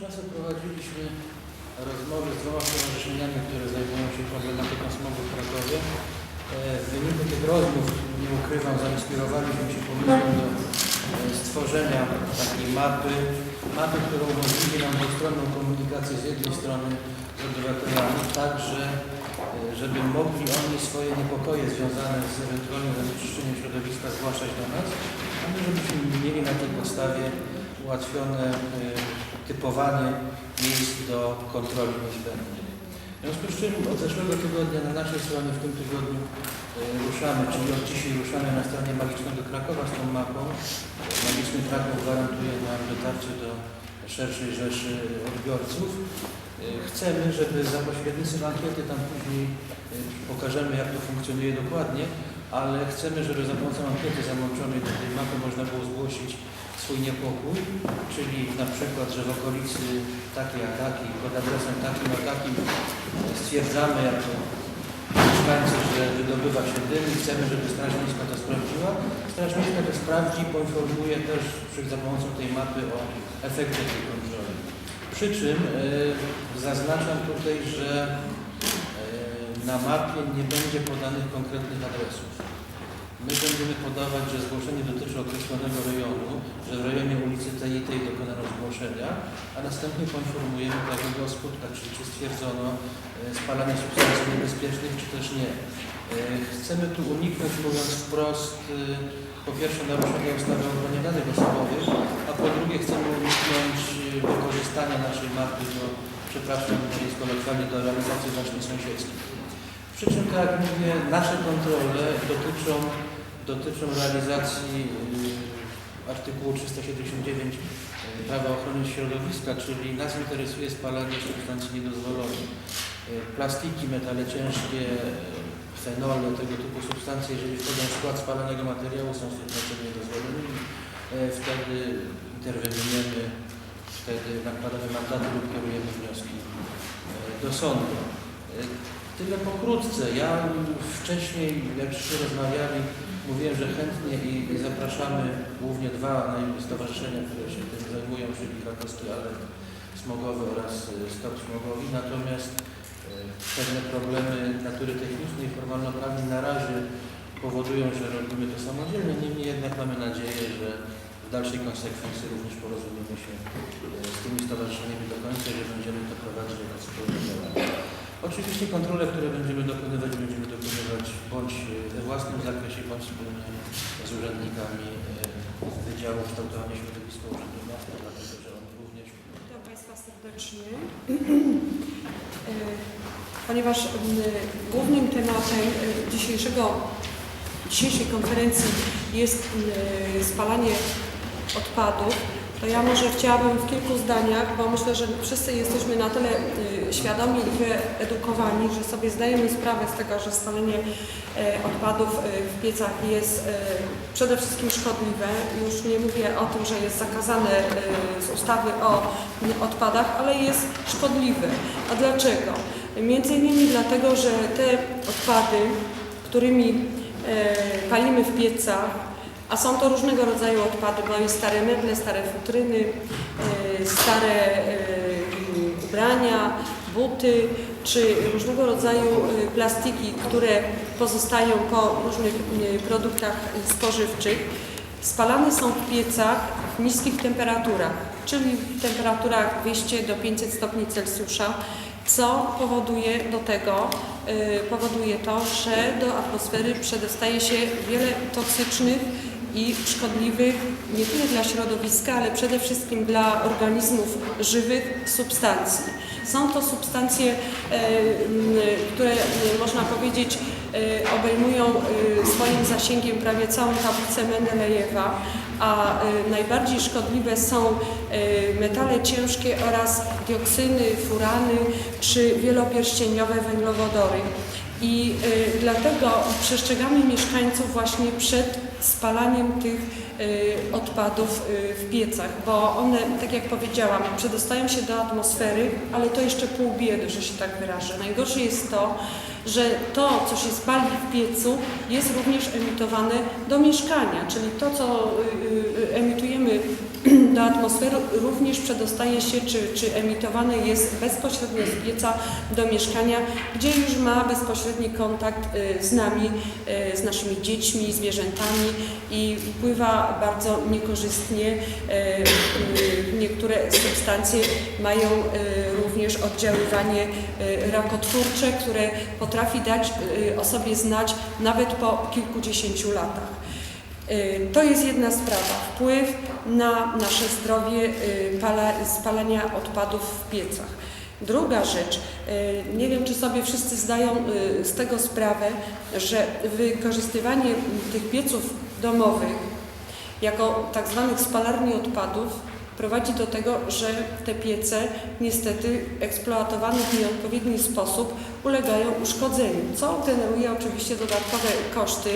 czasu prowadziliśmy rozmowy z dwoma stowarzyszeniami, które zajmują się problematyką smogu w Krakowie. E, W wyniku tych rozmów, nie ukrywam, zainspirowaliśmy się pomysłem do e, stworzenia takiej mapy, mapy, która umożliwi nam dwustronną komunikację z jednej strony z obywatelami, tak, że e, żeby mogli oni swoje niepokoje związane z ewentualnym zanieczyszczeniem środowiska zgłaszać do nas, a my żebyśmy mieli na tej podstawie ułatwione e, typowanie miejsc do kontroli niezbędnych. W związku z czym od zeszłego tygodnia na naszej stronie w tym tygodniu e, ruszamy, czyli od dzisiaj ruszamy na stronie Magicznego Krakowa z tą mapą. Magiczny Kraków gwarantuje nam dotarcie do szerszej rzeszy odbiorców. E, Chcemy, żeby za pośrednictwem ankiety tam później pokażemy, jak to funkcjonuje dokładnie, ale chcemy, żeby za pomocą ankiety załączonej do tej mapy można było zgłosić swój niepokój, czyli na przykład, że w okolicy takiej a takiej, pod adresem takim a takim stwierdzamy jako mieszkańcy, że wydobywa się dym i chcemy, żeby Straż Miejska to sprawdziła. Straż Miejska to sprawdzi, poinformuje też przy, za pomocą tej mapy o efekcie tej kontroli. Przy czym e, zaznaczam tutaj, że e, na mapie nie będzie podanych konkretnych adresów. My będziemy podawać, że zgłoszenie dotyczy określonego rejonu, że w rejonie ulicy tej i tej dokonano zgłoszenia, a następnie poinformujemy prawego o skutkach, czyli czy stwierdzono e, spalanie substancji niebezpiecznych, czy też nie. E, Chcemy tu uniknąć, mówiąc wprost, e, po pierwsze naruszenia ustawy o ochronie danych osobowych, a po drugie chcemy uniknąć wykorzystania naszej mapy do, przepraszam, mówiąc kolokwialnie, do realizacji właśnie sąsiedzkich. Przy czym, tak jak mówię, nasze kontrole dotyczą, dotyczą realizacji y, artykułu 379 y, Prawa Ochrony Środowiska, czyli nas interesuje spalanie substancji niedozwolonych. Y, Plastiki, metale ciężkie, fenole, tego typu substancje, jeżeli wchodzą w skład spalanego materiału, są substancjami niedozwolonymi. Wtedy interweniujemy, wtedy nakładamy mandaty lub kierujemy wnioski do sądu. Tyle pokrótce. Ja wcześniej, jak się rozmawiali, mówiłem, że chętnie i, i zapraszamy głównie dwa stowarzyszenia, które się tym zajmują, czyli Krakowski Alert Smogowy oraz y, Stop Smogowi. Natomiast y, pewne problemy natury technicznej, formalno-prawnej na razie powodują, że robimy to samodzielnie. Niemniej jednak mamy nadzieję, że w dalszej konsekwencji również porozumiemy się y, z tymi stowarzyszeniami do końca i że będziemy to prowadzić jako wspólne. Oczywiście kontrole, które będziemy dokonywać, będziemy dokonywać bądź we własnym zakresie, bądź wspólnie z urzędnikami e, Wydziału Kształtowania Środowiska Urzędu Miasta, dlatego że on również Witam Państwa serdecznie. E, Ponieważ głównym tematem e, dzisiejszego, dzisiejszej konferencji jest spalanie odpadów, to ja może chciałabym w kilku zdaniach, bo myślę, że wszyscy jesteśmy na tyle e, świadomi i wyedukowani, że sobie zdajemy sprawę z tego, że spalenie e, odpadów e, w piecach jest przede wszystkim szkodliwe. Już nie mówię o tym, że jest zakazane z ustawy o odpadach, ale jest szkodliwy. A dlaczego? Między innymi dlatego, że te odpady, którymi palimy w piecach, a są to różnego rodzaju odpady, jest stare meble, stare futryny, e, stare e, ubrania, buty, czy różnego rodzaju e, plastiki, które pozostają po różnych produktach spożywczych, spalane są w piecach w niskich temperaturach, czyli w temperaturach 200 do 500 stopni Celsjusza, co powoduje do tego, powoduje to, że do atmosfery przedostaje się wiele toksycznych i szkodliwych nie tyle dla środowiska, ale przede wszystkim dla organizmów żywych substancji. Są to substancje, e, które można powiedzieć e, obejmują e, swoim zasięgiem prawie całą tablicę Mendelejewa, a najbardziej szkodliwe są metale ciężkie oraz dioksyny, furany czy wielopierścieniowe węglowodory. I y, dlatego przestrzegamy mieszkańców właśnie przed spalaniem tych y, odpadów y, w piecach, bo one, tak jak powiedziałam, przedostają się do atmosfery, ale to jeszcze pół biedy, że się tak wyrażę. Najgorsze jest to, że to, co się spali w piecu, jest również emitowane do mieszkania, czyli to, co emitujemy do atmosfery, również przedostaje się, czy, czy emitowane jest bezpośrednio z pieca do mieszkania, gdzie już ma bezpośredni kontakt y, z nami, y, z naszymi dziećmi, zwierzętami i wpływa bardzo niekorzystnie. Y, Niektóre substancje mają również oddziaływanie rakotwórcze, które potrafi dać o sobie znać nawet po kilkudziesięciu latach. Y, To jest jedna sprawa, wpływ na nasze zdrowie y, pala, spalania odpadów w piecach. Druga rzecz, y, nie wiem czy sobie wszyscy zdają z tego sprawę, że wykorzystywanie tych pieców domowych jako tak zwanych spalarni odpadów prowadzi do tego, że te piece niestety eksploatowane w nieodpowiedni sposób ulegają uszkodzeniu, co generuje oczywiście dodatkowe koszty.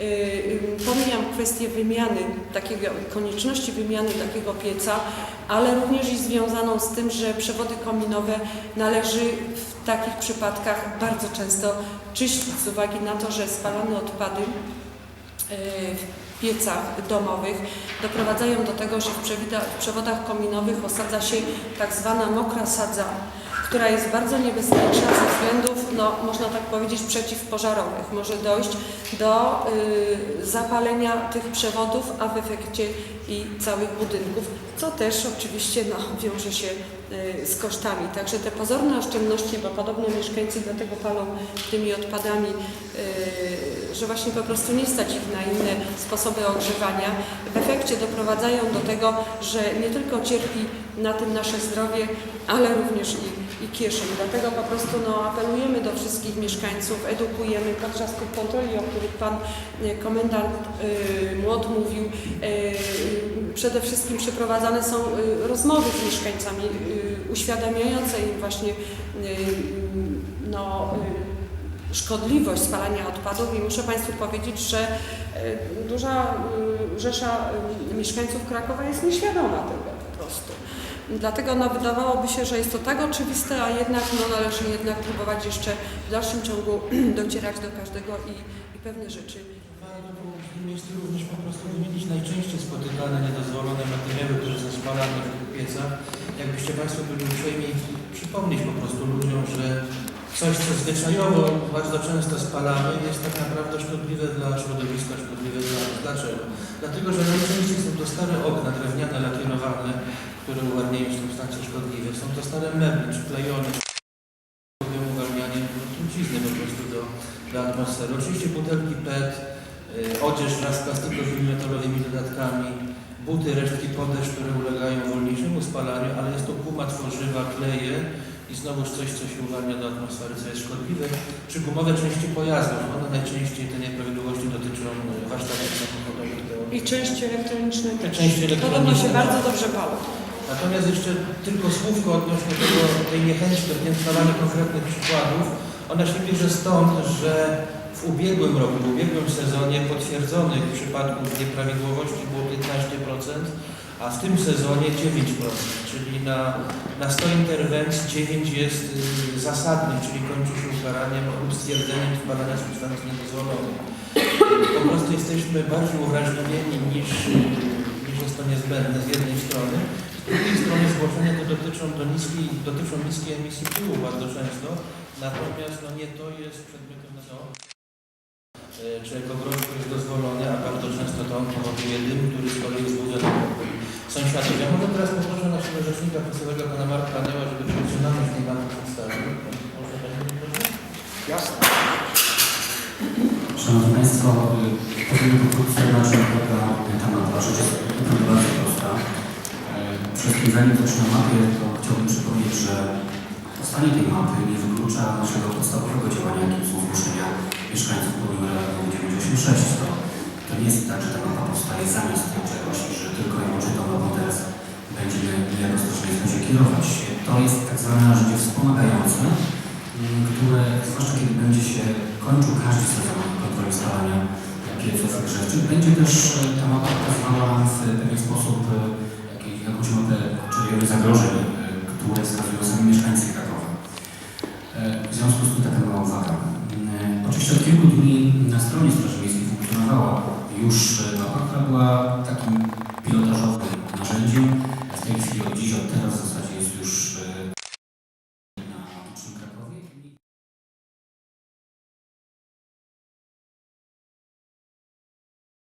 Yy, yy, Pomijam kwestię wymiany takiego, konieczności wymiany takiego pieca, ale również i związaną z tym, że przewody kominowe należy w takich przypadkach bardzo często czyścić z uwagi na to, że spalane odpady yy, w piecach domowych doprowadzają do tego, że w przewodach kominowych osadza się tak zwana mokra sadza, która jest bardzo niebezpieczna ze względów, no, można tak powiedzieć, przeciwpożarowych. Może dojść do y, zapalenia tych przewodów, a w efekcie i całych budynków, co też oczywiście no, wiąże się y, z kosztami. Także te pozorne oszczędności, bo podobno mieszkańcy dlatego palą tymi odpadami, y, że właśnie po prostu nie stać ich na inne sposoby ogrzewania, w efekcie doprowadzają do tego, że nie tylko cierpi na tym nasze zdrowie, ale również i, i kieszeń. Dlatego po prostu no, apelujemy do wszystkich mieszkańców, edukujemy podczas tych kontroli, o których Pan y, Komendant y, Młot mówił. y, Przede wszystkim przeprowadzane są rozmowy z mieszkańcami, y, uświadamiające im właśnie y, no, y, szkodliwość spalania odpadów i muszę Państwu powiedzieć, że duża rzesza mieszkańców Krakowa jest nieświadoma tego po prostu. Dlatego no, wydawałoby się, że jest to tak oczywiste, a jednak no, należy jednak próbować jeszcze w dalszym ciągu docierać do każdego i, i pewne rzeczy w tym miejscu również po prostu wymienić najczęściej spotykane niedozwolone materiały, które są spalane w piecach. Jakbyście Państwo byli uprzejmi przypomnieć po prostu ludziom, że coś, co zwyczajowo bardzo często spalamy, jest tak naprawdę szkodliwe dla środowiska, szkodliwe dla nas. Dlaczego? Dlatego, że najczęściej są to stare okna drewniane, lakierowane, które uwalniają substancje szkodliwe. Są to stare meble, przyklejone, uwalnianie trucizny po prostu do, do atmosfery. Oczywiście butelki PET, y, odzież wraz z plastikowymi metalowymi dodatkami, buty, resztki podeszw, które ulegają wolniejszemu spalaniu, ale jest to guma tworzywa, kleje i znowuż coś, co się uwalnia do atmosfery, co jest szkodliwe, czy gumowe części pojazdów. One najczęściej te nieprawidłowości dotyczą y, warsztatów samochodowych. i części elektroniczne też. Części Podobno elektroniczne. się bardzo dobrze palą. Natomiast jeszcze tylko słówko odnośnie tego, tej niechęci do podania konkretnych przykładów. Ona się bierze stąd, że w ubiegłym roku, w ubiegłym sezonie potwierdzonych przypadków nieprawidłowości było 15%, a w tym sezonie 9%, czyli na, na 100 interwencji 9 jest y, zasadnych, czyli kończy się ukaraniem lub stwierdzeniem wpadania substancji niedozwolonych. Po prostu jesteśmy bardziej uwrażliwieni niż, y, niż jest to niezbędne z jednej strony. Z drugiej strony zgłoszenia te dotyczą, do niskiej, dotyczą niskiej emisji pyłu bardzo często, natomiast no nie to jest przedmiotem na to, e, czy ekogrosz, który jest dozwolony, a bardzo często to on powoduje dym, który z kolei sąsiadów. Ja może teraz poproszę naszego rzecznika prasowego pana Marka Anioła, żeby funkcjonalność tej banki przedstawił. Może będzie proszę? Jasne. Szanowni Państwo, powiem pokrótce na czym polega ta mapa. Rzecz jest bardzo prosta. Wszystkim zanim zacznę mapie, to chciałbym przypomnieć, że powstanie tej mapy nie wyklucza naszego podstawowego działania, jakim są zgłoszenia mieszkańców po numerach 96. To, nie jest tak, że ta mapa powstaje zamiast czegoś i że tylko i wyłącznie tą mapą teraz będziemy niejako starzyliśmy się kierować. To jest tak zwane narzędzie wspomagające, m, które zwłaszcza kiedy będzie się kończył każdy sezon kontroli spalania pieców grzewczych, będzie też e, ta mapa pokazywała w pewien sposób e, jakąś mapę czerwonych zagrożeń, e, które wskazują sami mieszkańcy Krakowa. W związku z tym taka mała uwaga. stronie Straży Miejskiej funkcjonowała już e, mapa, która była takim